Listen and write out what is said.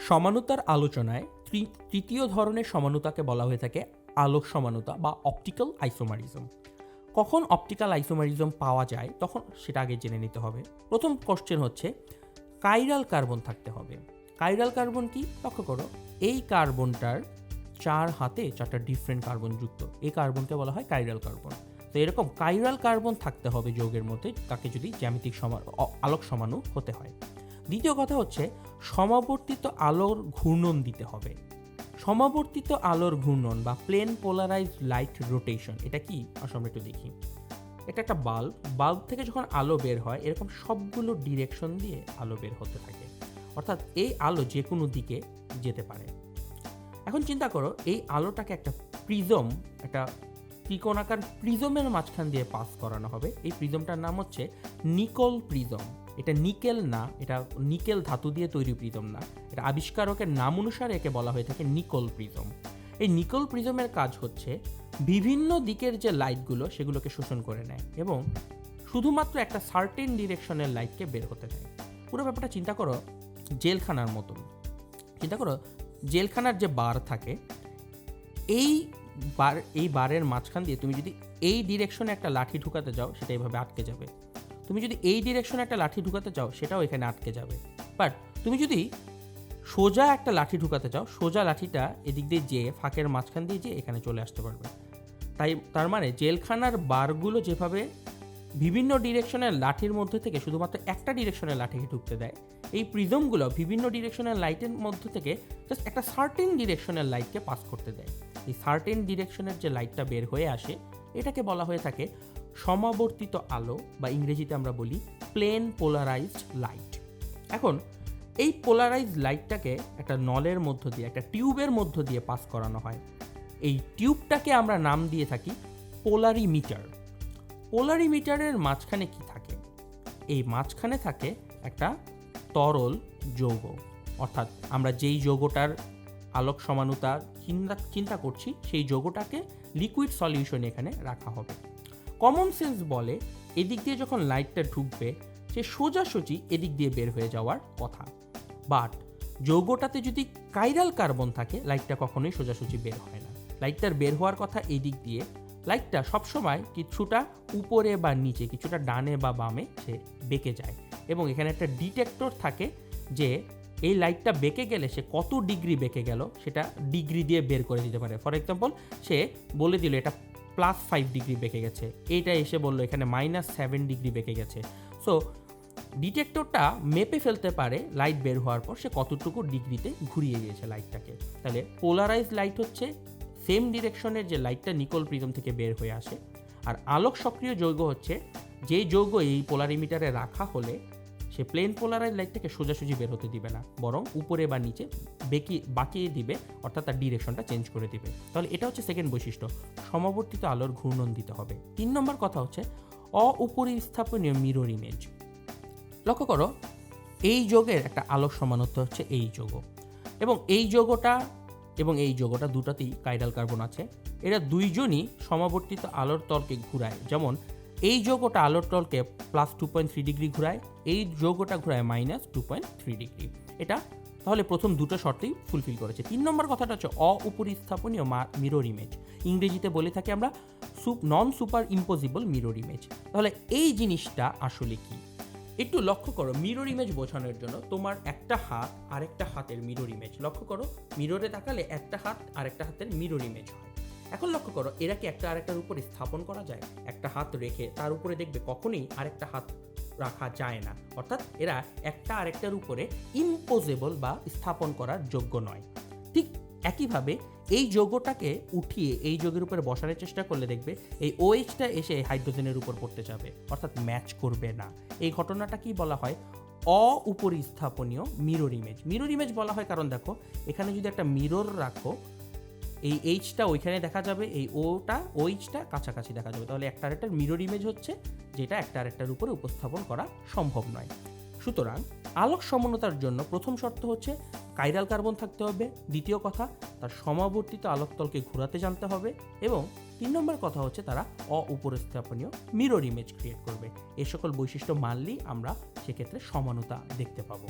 সমানুতার আলোচনায় তৃতীয় ধরনের সমানতাকে বলা হয়ে থাকে আলোক সমানতা বা অপটিক্যাল আইসোমারিজম কখন অপটিক্যাল আইসোমারিজম পাওয়া যায় তখন সেটা আগে জেনে নিতে হবে। প্রথম কোশ্চেন হচ্ছে কাইরাল কার্বন থাকতে হবে। কাইরাল কার্বন কি? লক্ষ্য করো, এই কার্বনটার চার হাতে চারটা ডিফারেন্ট কার্বন যুক্ত। এই কার্বনকে বলা হয় কাইরাল কার্বন তো এরকম কাইরাল কার্বন থাকতে হবে যৌগের মধ্যে, তাকে যদি জ্যামিতিক সমা অ- আলোক সমানু হতে হয়। দ্বিতীয় কথা হচ্ছে সমাবর্তিত আলোর ঘূর্ণন দিতে হবে। সমাবর্তিত আলোর ঘূর্ণন বা প্লেন পোলারাইজ লাইট রোটেশন, এটা কি? আসলে আমরা একটু দেখি। এটা একটা বাল্ব বাল্ব থেকে যখন আলো বের হয়, এরকম সবগুলো ডিরেকশন দিয়ে আলো বের হতে থাকে। অর্থাৎ এই আলো যে কোনো দিকে যেতে পারে। এখন চিন্তা করো, এই আলোটাকে একটা প্রিজম, একটা ত্রিকোণাকার প্রিজমের মাঝখান দিয়ে পাস করানো হবে। এই প্রিজমটার নাম হচ্ছে নিকল প্রিজম। এটা নিকেল না, এটা নিকেল ধাতু দিয়ে তৈরি প্রিজম না। এটা আবিষ্কারকের নাম অনুসারে একে বলা হয়ে থাকে নিকল প্রিজম। এই নিকল প্রিজমের কাজ হচ্ছে বিভিন্ন দিকের যে লাইটগুলো সেগুলোকে শোষণ করে নেয় এবং শুধুমাত্র একটা সার্টেন ডিরেকশনের লাইটকে বের হতে দেয়। পুরো ব্যাপারটা চিন্তা করো জেলখানার মতন। চিন্তা করো জেলখানার যে বার থাকে, এই বার, এই বারের মাঝখান দিয়ে তুমি যদি এই ডিরেকশনে একটা লাঠি ঢুকাতে যাও, সেটা এইভাবে আটকে যাবে। তুমি যদি এই ডিরেকশনে একটা লাঠি ঢুকাতে চাও, সেটাও এখানে আটকে যাবে। বাট তুমি যদি সোজা একটা লাঠি ঢুকাতে চাও, সোজা লাঠিটা এদিক দিয়ে যেয়ে ফাঁকের মাঝখান দিয়ে যেয়ে এখানে চলে আসতে পারবে। তাই তার মানে জেলখানার বারগুলো যেভাবে বিভিন্ন ডিরেকশনের লাঠির মধ্যে থেকে শুধুমাত্র একটা ডিরেকশনের লাঠিকে ঢুকতে দেয়, এই প্রিজমগুলো বিভিন্ন ডিরেকশনের লাইটের মধ্যে থেকে জাস্ট একটা সার্টেন ডিরেকশনের লাইটকে পাস করতে দেয়। এই সার্টেন ডিরেকশনের যে লাইটটা বের হয়ে আসে, এটাকে বলা হয়ে থাকে সমাবর্তিত আলো, বা ইংরেজিতে আমরা বলি প্লেন পোলারাইজড লাইট এখন, এই পোলারাইজ লাইটটাকে একটা নলের মধ্য দিয়ে, একটা টিউবের মধ্য দিয়ে পাস করানো হয়। এই টিউবটাকে আমরা নাম দিয়ে থাকি পোলারিমিটার পোলারিমিটারের মাঝখানে কি থাকে? এই মাঝখানে থাকে একটা তরল যৌগ। অর্থাৎ আমরা যেই যৌগটার আলোক সমানুতা চিন্তা চিন্তা করছি, সেই যৌগটাকে লিকুইড সলিউশনে এখানে রাখা হবে। কমন সেন্স বলে এদিক দিয়ে যখন লাইটটা ঢুকবে, সে সোজাসুজি এদিক দিয়ে বের হয়ে যাওয়ার কথা। বাট যৌগটাতে যদি কাইরাল কার্বন থাকে লাইটটা কখনোই সোজাসুজি বের হয় না। লাইটটার বের হওয়ার কথা এই দিক দিয়ে লাইটটা সবসময় কিছুটা উপরে বা নিচে, কিছুটা ডানে বা বামে সে বেঁকে যায়। এবং এখানে একটা ডিটেক্টর থাকে যে এই লাইটটা বেঁকে গেলে সে কত ডিগ্রি বেঁকে গেল, সেটা ডিগ্রি দিয়ে বের করে দিতে পারে। ফর এক্সাম্পল সে বলে দিল, এটা প্লাস ফাইভ ডিগ্রি বেঁকে গেছে। এইটা এসে বলল, এখানে মাইনাস সেভেন ডিগ্রি বেঁকে গেছে। সো ডিটেক্টরটা মেপে ফেলতে পারে লাইট বের হওয়ার পর, সে কতটুকু ডিগ্রিতে ঘুরিয়ে দিয়েছে লাইটটাকে তাহলে পোলারাইজ লাইট হচ্ছে সেম ডিরেকশনের যে লাইটটা নিকল প্রিজম থেকে বের হয়ে আসে। আর আলোক সক্রিয় যৌগ হচ্ছে যেই যৌগ এই পোলারিমিটারে রাখা হলে সে প্লেন পোলারাইজ লাইটটাকে সোজাসুজি বের হতে দিবে না, বরং উপরে বা নিচে বেঁকিয়ে, বাঁকিয়ে দিবে, অর্থাৎ তার ডিরেকশনটা চেঞ্জ করে দিবে। তাহলে এটা হচ্ছে সেকেন্ড বৈশিষ্ট্য। সমবর্তিত আলোর ঘূর্ণন দিতে হবে। তিন নম্বর কথা হচ্ছে অউপরিস্থাপনীয় মিরর ইমেজ লক্ষ্য করো, এই যোগের একটা আলোক সমানত্ব হচ্ছে এই যোগ। এবং এই যোগটা এবং এই যোগটা দুটাতেই কাইরাল কার্বন আছে। এরা দুইজনই সমাবর্তিত আলোর তলকে ঘুরায়। যেমন এই যৌগটা আলোর তলকে plus two point three degree ঘুরায়, এই যৌগটা ঘুরায় minus two point three degree এটা তাহলে প্রথম দুটো শর্তেই ফুলফিল করেছে। তিন নম্বর কথাটা হচ্ছে অউপরিস্থাপনীয় মিরর ইমেজ ইংরেজিতে বলে থাকি আমরা sup non superimposable mirror image তাহলে এই জিনিসটা আসলে কি? একটু লক্ষ্য করো মিরর ইমেজ বোঝানোর জন্য তোমার একটা হাত আরেকটা হাতের মিরর ইমেজ লক্ষ্য করো মিররে তাকালে একটা হাত আরেকটা হাতের মিরর ইমেজ হয়। এখন লক্ষ্য করো, এরা কি একটা আরেকটার উপর স্থাপন করা যায়? একটা হাত রেখে তার উপরে দেখবে কখনোই আরেকটা হাত রাখা যায় না। অর্থাৎ এরা একটা আরেকটার উপরে ইম্পোজেবল বা স্থাপন করার যোগ্য নয়। ঠিক একইভাবে এই যৌগটাকে উঠিয়ে এই যোগের উপরে বসানোর চেষ্টা করলে দেখবে এই ওএইচটা এসে হাইড্রোজেনের উপর পড়তে যাবে। অর্থাৎ ম্যাচ করবে না। এই ঘটনাটা কি বলা হয়? অউপরিস্থাপনীয় মিরর ইমেজ মিরর ইমেজ বলা হয় কারণ দেখো, এখানে যদি একটা মিরর রাখো এই এইচটা ওইখানে দেখা যাবে, এই ওটা ওইচটা কাছাকাছি দেখা যাবে। তাহলে একটা আরেকটার মিরর ইমেজ হচ্ছে, যেটা একটা আরেকটার উপরে উপস্থাপন করা সম্ভব নয়। সুতরাং আলোক সমনতার জন্য প্রথম শর্ত হচ্ছে কাইরাল কার্বন থাকতে হবে, দ্বিতীয় কথা, তার সমাবর্তিত আলোকতলকে ঘোরাতে জানতে হবে, এবং তিন নম্বর কথা হচ্ছে, তারা অউপস্থাপনীয় মিরর ইমেজ ক্রিয়েট করবে। এ সকল বৈশিষ্ট্য মানলেই আমরা সেক্ষেত্রে সমানতা দেখতে পাবো।